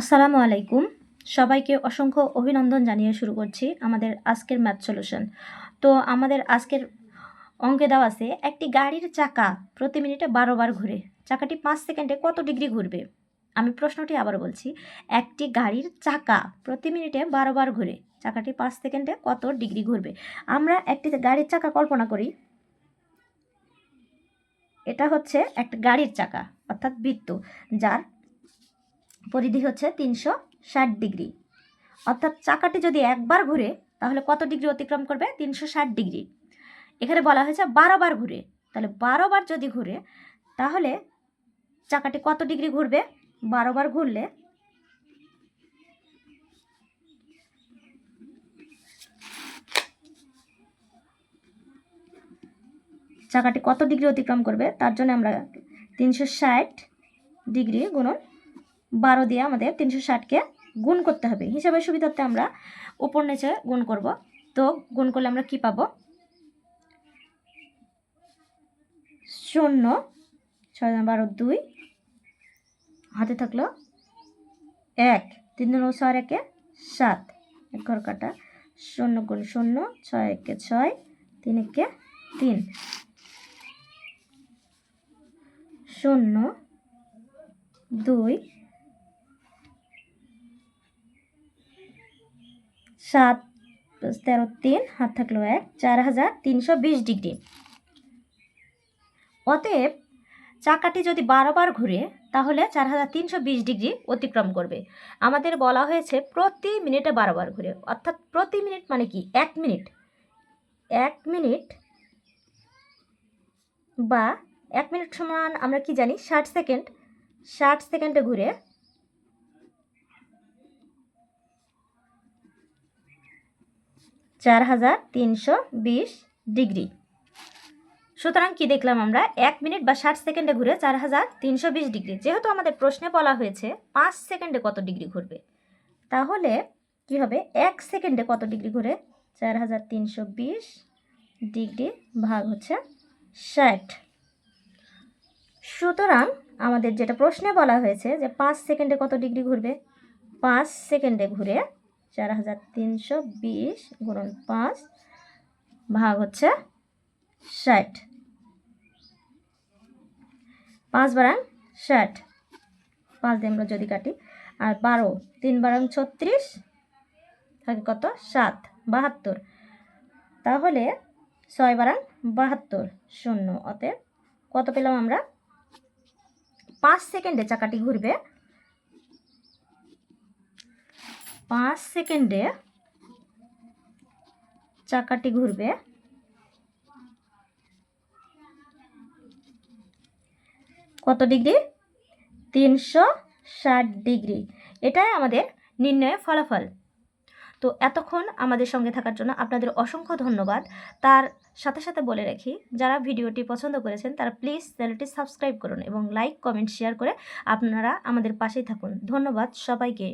আসসালামু আলাইকুম। সবাইকে অসংখ্য অভিনন্দন জানিয়ে শুরু করছি আমাদের আজকের ম্যাথ সলিউশন। তো আমাদের আজকের অঙ্কে দেওয়া আছে, একটি গাড়ির চাকা প্রতি মিনিটে বারো বার ঘুরে। চাকাটি পাঁচ সেকেন্ডে কত ডিগ্রি ঘুরবে? আমি প্রশ্নটি আবার বলছি, একটি গাড়ির চাকা প্রতি মিনিটে বারো বার ঘুরে, চাকাটি পাঁচ সেকেন্ডে কত ডিগ্রি ঘুরবে? আমরা একটি গাড়ির চাকা কল্পনা করি। এটা হচ্ছে একটা গাড়ির চাকা, অর্থাৎ বৃত্ত, যার পরিধি হচ্ছে তিনশো ষাট ডিগ্রি। অর্থাৎ চাকাটি যদি একবার ঘুরে, তাহলে কত ডিগ্রি অতিক্রম করবে? তিনশো ষাট ডিগ্রি। এখানে বলা হয়েছে বারো বার ঘুরে। তাহলে বারো বার যদি ঘুরে, তাহলে চাকাটি কত ডিগ্রি ঘুরবে? বারো বার ঘুরলে চাকাটি কত ডিগ্রি অতিক্রম করবে? তার জন্য আমরা তিনশো ষাট ডিগ্রি গুণন বারো দিয়ে আমাদের তিনশো ষাটকে গুণ করতে হবে। হিসাবের সুবিধার্থে আমরা উপর নিচে গুণ করব। তো গুণ করলে আমরা কি পাবো? শূন্য, ছয় বারো দুই। হাতে থাকল এক, তিন দুগুণ ছয় একে সাত। এক ঘর কাটা, শূন্য গুণ শূন্য, ছয় একে ছয়, তিন একে তিন। শূন্য, দুই সাত, তেরো, তিন, হাত থাকল এক, চার হাজার তিনশো বিশ ডিগ্রি। অতএব চাকাটি যদি বারো বার ঘুরে, তাহলে চার হাজার তিনশো বিশ ডিগ্রি অতিক্রম করবে। আমাদের বলা হয়েছে প্রতি মিনিটে বারো বার ঘুরে। অর্থাৎ প্রতি মিনিট মানে কি? এক মিনিট। এক মিনিট বা এক মিনিট সমান আমরা কি জানি? ষাট সেকেন্ড। ষাট সেকেন্ডে ঘুরে চার হাজার তিনশো বিশ ডিগ্রি। সুতরাং কি দেখলাম আমরা? এক মিনিট বা ষাট সেকেন্ডে ঘুরে চার হাজার তিনশো বিশ ডিগ্রি। যেহেতু আমাদের প্রশ্নে বলা হয়েছে, পাঁচ সেকেন্ডে কত ডিগ্রি ঘুরবে? তাহলে কি হবে? এক সেকেন্ডে কত ডিগ্রি ঘুরে চার হাজার তিনশো বিশ ডিগ্রি ভাগ হচ্ছে ষাট। সুতরাং আমাদের যেটা প্রশ্নে বলা হয়েছে যে পাঁচ সেকেন্ডে কত ডিগ্রি ঘুরবে? পাঁচ সেকেন্ডে ঘুরে চার হাজার তিনশো বিশ গুণন পাঁচ ভাগ হচ্ছে ষাট। পাঁচ বারাং ষাট। পাঁচ দিয়ে আমরা যদি কাটি, আর বারো, তিন বারাং ছত্রিশ থাকে কত? সাত, বাহাত্তর। তাহলে ছয় বারাং বাহাত্তর শূন্য। অতএব কত পেলাম আমরা? পাঁচ সেকেন্ডে চাকাটি ঘুরবে পাঁচ সেকেন্ডে চাকাটি ঘুরবে। কত ডিগ্রি? তিনশো ষাট ডিগ্রি। এটাই আমাদের নির্ণয়ের ফলাফল। তো এতক্ষণ আমাদের সঙ্গে থাকার জন্য আপনাদের অসংখ্য ধন্যবাদ। তার সাথে সাথে বলে রাখি, যারা ভিডিওটি পছন্দ করেছেন, তারা প্লিজ চ্যানেলটি সাবস্ক্রাইব করুন এবং লাইক, কমেন্ট, শেয়ার করে আপনারা আমাদের পাশেই থাকুন। ধন্যবাদ সবাইকে।